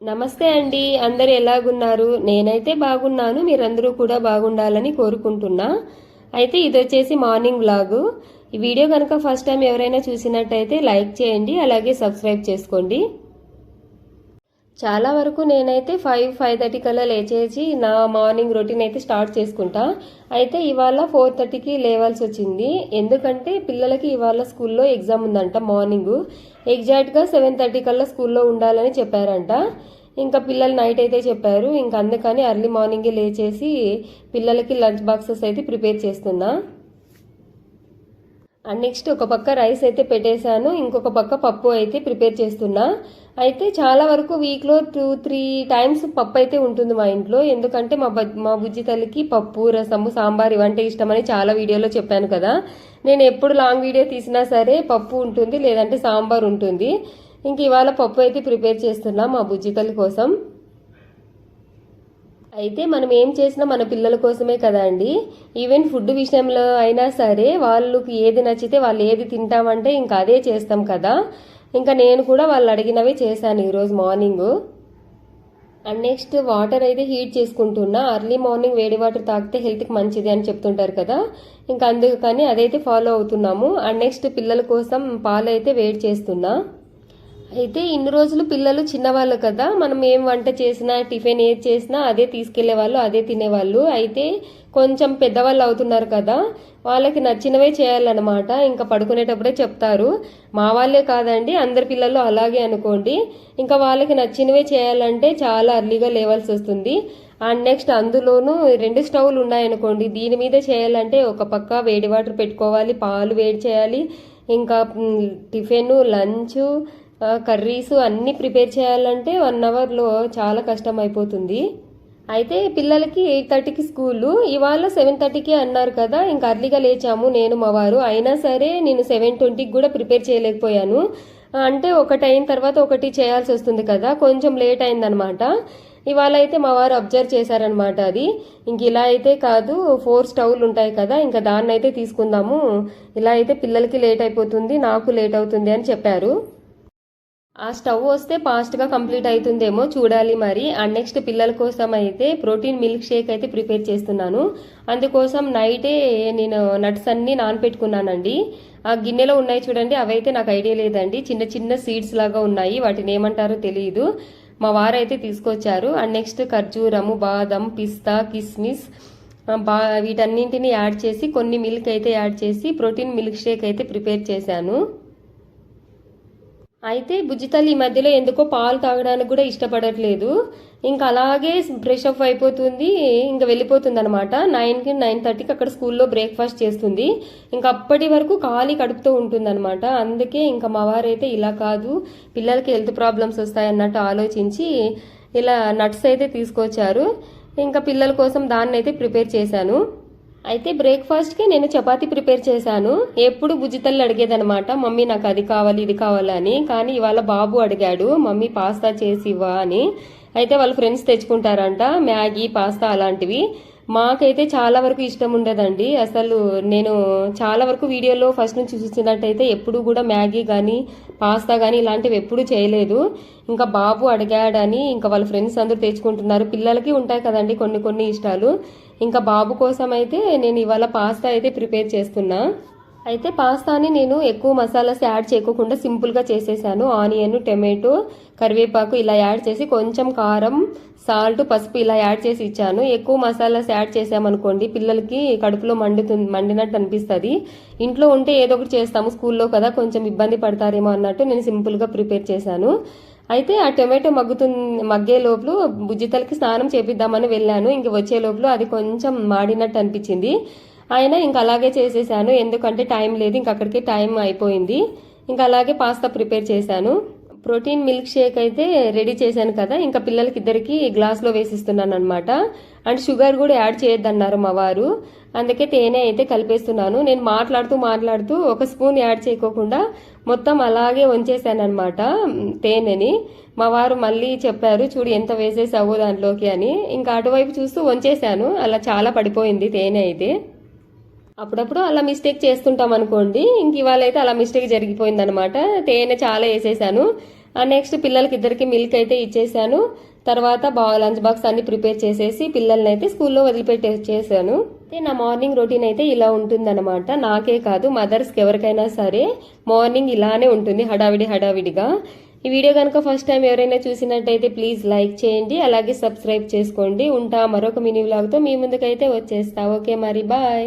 నమస్తే అండి. అందరు ఎలాగున్నారు? నేనైతే బాగున్నాను. మీరందరూ కూడా బాగుండాలని కోరుకుంటున్నా. అయితే ఇది వచ్చేసి మార్నింగ్ వ్లాగ్. ఈ వీడియో కనుక ఫస్ట్ టైం ఎవరైనా చూసినట్టయితే లైక్ చేయండి అలాగే సబ్స్క్రైబ్ చేసుకోండి. చాలా వరకు నేనైతే ఫైవ్ ఫైవ్ థర్టీ కల్లా లేచేసి నా మార్నింగ్ రొటీన్ అయితే స్టార్ట్ చేసుకుంటా. అయితే ఇవాళ ఫోర్ థర్టీకి లేవాల్సి వచ్చింది. ఎందుకంటే పిల్లలకి ఇవాళ స్కూల్లో ఎగ్జామ్ ఉందంట మార్నింగ్. ఎగ్జాక్ట్గా సెవెన్ థర్టీ కల్లా స్కూల్లో ఉండాలని చెప్పారంట. ఇంకా పిల్లలు నైట్ అయితే చెప్పారు. ఇంకా అందుకని అర్లీ మార్నింగే లేచేసి పిల్లలకి లంచ్ బాక్సెస్ అయితే ప్రిపేర్ చేస్తున్నా. అండ్ నెక్స్ట్ ఒక పక్క రైస్ అయితే పెట్టేశాను ఇంకొక పక్క పప్పు అయితే ప్రిపేర్ చేస్తున్నా. అయితే చాలా వరకు వీక్లో టూ త్రీ టైమ్స్ పప్పు అయితే ఉంటుంది మా ఇంట్లో. ఎందుకంటే మా మా బుజ్జి తల్లికి పప్పు రసము సాంబార్ ఇవంటే ఇష్టమని చాలా వీడియోలో చెప్పాను కదా. నేను ఎప్పుడు లాంగ్ వీడియో తీసినా సరే పప్పు ఉంటుంది లేదంటే సాంబార్ ఉంటుంది. ఇంక ఇవాళ పప్పు అయితే ప్రిపేర్ చేస్తున్నా మా బుజ్జి తల్లి కోసం. అయితే మనం ఏం చేసినా మన పిల్లల కోసమే కదా అండి ఈవెన్ ఫుడ్ విషయంలో అయినా సరే వాళ్ళకి ఏది నచ్చితే వాళ్ళు ఏది తింటామంటే ఇంకా అదే చేస్తాం కదా. ఇంకా నేను కూడా వాళ్ళు అడిగినవే చేశాను ఈరోజు మార్నింగ్ అండ్ నెక్స్ట్ వాటర్ అయితే హీట్ చేసుకుంటున్నా. అర్లీ మార్నింగ్ వేడి వాటర్ తాగితే హెల్త్కి మంచిది అని చెప్తుంటారు కదా. ఇంకా అందుకని అదైతే ఫాలో అవుతున్నాము. అండ్ నెక్స్ట్ పిల్లల కోసం పాలు అయితే వేడి చేస్తున్నా. అయితే ఇన్ని రోజులు పిల్లలు చిన్నవాళ్ళు కదా మనం ఏం వంట చేసినా టిఫిన్ ఏది చేసినా అదే తీసుకెళ్ళే వాళ్ళు అదే తినేవాళ్ళు అయితే కొంచెం పెద్దవాళ్ళు అవుతున్నారు కదా వాళ్ళకి నచ్చినవే చేయాలన్నమాట. ఇంకా పడుకునేటప్పుడే చెప్తారు. మా వాళ్ళే కాదండి అందరి పిల్లలు అలాగే అనుకోండి. ఇంకా వాళ్ళకి నచ్చినవే చేయాలంటే చాలా అర్లీగా లేవాల్సి వస్తుంది. అండ్ నెక్స్ట్ అందులోనూ రెండు స్టవ్లు ఉన్నాయనుకోండి దీని మీద చేయాలంటే ఒక పక్క వేడి వాటర్ పెట్టుకోవాలి పాలు వేడి చేయాలి ఇంకా టిఫిన్ లంచ్ కర్రీస్ అన్నీ ప్రిపేర్ చేయాలంటే వన్ అవర్లో చాలా కష్టం అయిపోతుంది. అయితే పిల్లలకి ఎయిట్ థర్టీకి స్కూలు ఇవాళ సెవెన్ థర్టీకి అన్నారు కదా ఇంకా అర్లీగా లేచాము నేను మా వారు. అయినా సరే నేను సెవెన్ ట్వంటీకి కూడా ప్రిపేర్ చేయలేకపోయాను. అంటే ఒకటి అయిన తర్వాత ఒకటి చేయాల్సి వస్తుంది కదా కొంచెం లేట్ అయిందనమాట. ఇవాళ అయితే మా వారు అబ్జర్వ్ చేశారనమాట అది. ఇంక ఇలా అయితే కాదు ఫోర్ స్టవ్లు ఉంటాయి కదా ఇంకా దాన్ని అయితే తీసుకుందాము. ఇలా అయితే పిల్లలకి లేట్ అయిపోతుంది నాకు లేట్ అవుతుంది అని చెప్పారు. ఆ స్టవ్ వస్తే ఫాస్ట్గా కంప్లీట్ అవుతుందేమో చూడాలి మరి. అండ్ నెక్స్ట్ పిల్లల కోసం అయితే ప్రోటీన్ మిల్క్ షేక్ అయితే ప్రిపేర్ చేస్తున్నాను. అందుకోసం నైటే నేను నట్స్ అన్నీ నానపెట్టుకున్నానండి. ఆ గిన్నెలో ఉన్నాయి చూడండి అవైతే నాకు ఐడియా లేదండి. చిన్న చిన్న సీడ్స్ లాగా ఉన్నాయి వాటిని ఏమంటారో తెలియదు మా వారైతే తీసుకొచ్చారు. అండ్ నెక్స్ట్ ఖర్జూరము బాదం పిస్తా కిస్మిస్ బా వీటన్నింటిని యాడ్ చేసి కొన్ని మిల్క్ అయితే యాడ్ చేసి ప్రోటీన్ మిల్క్ షేక్ అయితే ప్రిపేర్ చేశాను. అయితే బుజ్జితల్లి ఈ మధ్యలో ఎందుకో పాలు తాగడానికి కూడా ఇష్టపడట్లేదు. ఇంకా అలాగే బ్రష్ అప్ అయిపోతుంది ఇంకా వెళ్ళిపోతుంది అనమాట నైన్కి నైన్ థర్టీకి అక్కడ స్కూల్లో బ్రేక్ఫాస్ట్ చేస్తుంది. ఇంకా అప్పటి వరకు ఖాళీ కడుపుతూ ఉంటుంది అనమాట అందుకే ఇంకా మా వారైతే ఇలా కాదు పిల్లలకి హెల్త్ ప్రాబ్లమ్స్ వస్తాయన్నట్టు ఆలోచించి ఇలా నట్స్ అయితే తీసుకొచ్చారు. ఇంకా పిల్లల కోసం దాన్ని అయితే ప్రిపేర్ చేశాను. అయితే బ్రేక్ఫాస్ట్కి నేను చపాతీ ప్రిపేర్ చేశాను. ఎప్పుడు బుజ్జితల్లి అడిగేదనమాట మమ్మీ నాకు అది కావాలి ఇది కావాలని కానీ ఇవాళ బాబు అడిగాడు మమ్మీ పాస్తా చేసి ఇవ్వా అని. అయితే వాళ్ళ ఫ్రెండ్స్ తెచ్చుకుంటారంట మ్యాగీ పాస్తా అలాంటివి. మాకైతే చాలా వరకు ఇష్టం ఉండదండి. అసలు నేను చాలా వరకు వీడియోలో ఫస్ట్ నుంచి చూసినట్టయితే ఎప్పుడు కూడా మ్యాగీ కానీ పాస్తా కానీ ఇలాంటివి ఎప్పుడు చేయలేదు. ఇంకా బాబు అడిగాడని ఇంకా వాళ్ళ ఫ్రెండ్స్ అందరూ తెచ్చుకుంటున్నారు. పిల్లలకి ఉంటాయి కదండి కొన్ని కొన్ని ఇష్టాలు. ఇంకా బాబు కోసం అయితే నేను ఇవాళ పాస్తా అయితే ప్రిపేర్ చేస్తున్నా. అయితే పాస్తాని నేను ఎక్కువ మసాలాస్ యాడ్ చేయకుండా సింపుల్గా చేసేసాను. ఆనియన్ టమాటో కరివేపాకు ఇలా యాడ్ చేసి కొంచెం కారం సాల్ట్ పసుపు ఇలా యాడ్ చేసి ఇచ్చాను. ఎక్కువ మసాలాస్ యాడ్ చేసామనుకోండి పిల్లలకి కడుపులో మండుతుంది మండినట్టు అనిపిస్తుంది. ఇంట్లో ఉంటే ఏదో ఒకటి చేస్తాము స్కూల్లో కదా కొంచెం ఇబ్బంది పడతారేమో అన్నట్టు నేను సింపుల్గా ప్రిపేర్ చేశాను. అయితే ఆ టొమాటో మగ్గుతుంది మగ్గే లోపల బుజ్జితలకి స్నానం చేపిద్దామని వెళ్ళాను. ఇంక వచ్చే లోపల అది కొంచెం మాడినట్టు అనిపించింది. ఆయన ఇంక అలాగే చేసేసాను. ఎందుకంటే టైం లేదు ఇంక అక్కడికి టైం అయిపోయింది. ఇంకా అలాగే పాస్తా ప్రిపేర్ చేశాను. ప్రోటీన్ మిల్క్ షేక్ అయితే రెడీ చేశాను కదా. ఇంకా పిల్లలకి ఇద్దరికి గ్లాస్లో వేసిస్తున్నాను అనమాట అండ్ షుగర్ కూడా యాడ్ చేయొద్దన్నారు మా వారు. అందుకే తేనె అయితే కలిపేస్తున్నాను. నేను మాట్లాడుతూ మాట్లాడుతూ ఒక స్పూన్ యాడ్ చేయకోకుండా మొత్తం అలాగే వంచేసాను అనమాట తేనెని. మా వారు మళ్ళీ చెప్పారు చూడు ఎంత వేసేసావో దాంట్లోకి అని. ఇంకా అటువైపు చూస్తూ వంచేశాను. అలా చాలా పడిపోయింది తేనె అయితే. అప్పుడప్పుడు అలా మిస్టేక్ చేస్తుంటాం అనుకోండి. ఇంక ఇవాళ అయితే అలా మిస్టేక్ జరిగిపోయింది అనమాట తేనె చాలా వేసేసాను. నెక్స్ట్ పిల్లలకి ఇద్దరికి మిల్క్ అయితే ఇచ్చేసాను. తర్వాత బా లంచ్ బాక్స్ అన్ని ప్రిపేర్ చేసేసి పిల్లల్ని అయితే స్కూల్లో వదిలిపెట్టి వచ్చేసాను అయితే నా మార్నింగ్ రొటీన్ అయితే ఇలా ఉంటుందన్నమాట నాకే కాదు మదర్స్కి ఎవరికైనా సరే మార్నింగ్ ఇలానే ఉంటుంది హడావిడి హడావిడిగా. ఈ వీడియో కనుక ఫస్ట్ టైం ఎవరైనా చూసినట్టయితే ప్లీజ్ లైక్ చేయండి. అలాగే సబ్స్క్రైబ్ చేసుకోండి. ఉంటా మరొక మినీ వ్లాగ్తో మీ ముందుకైతే వచ్చేస్తా. ఓకే మరి బాయ్.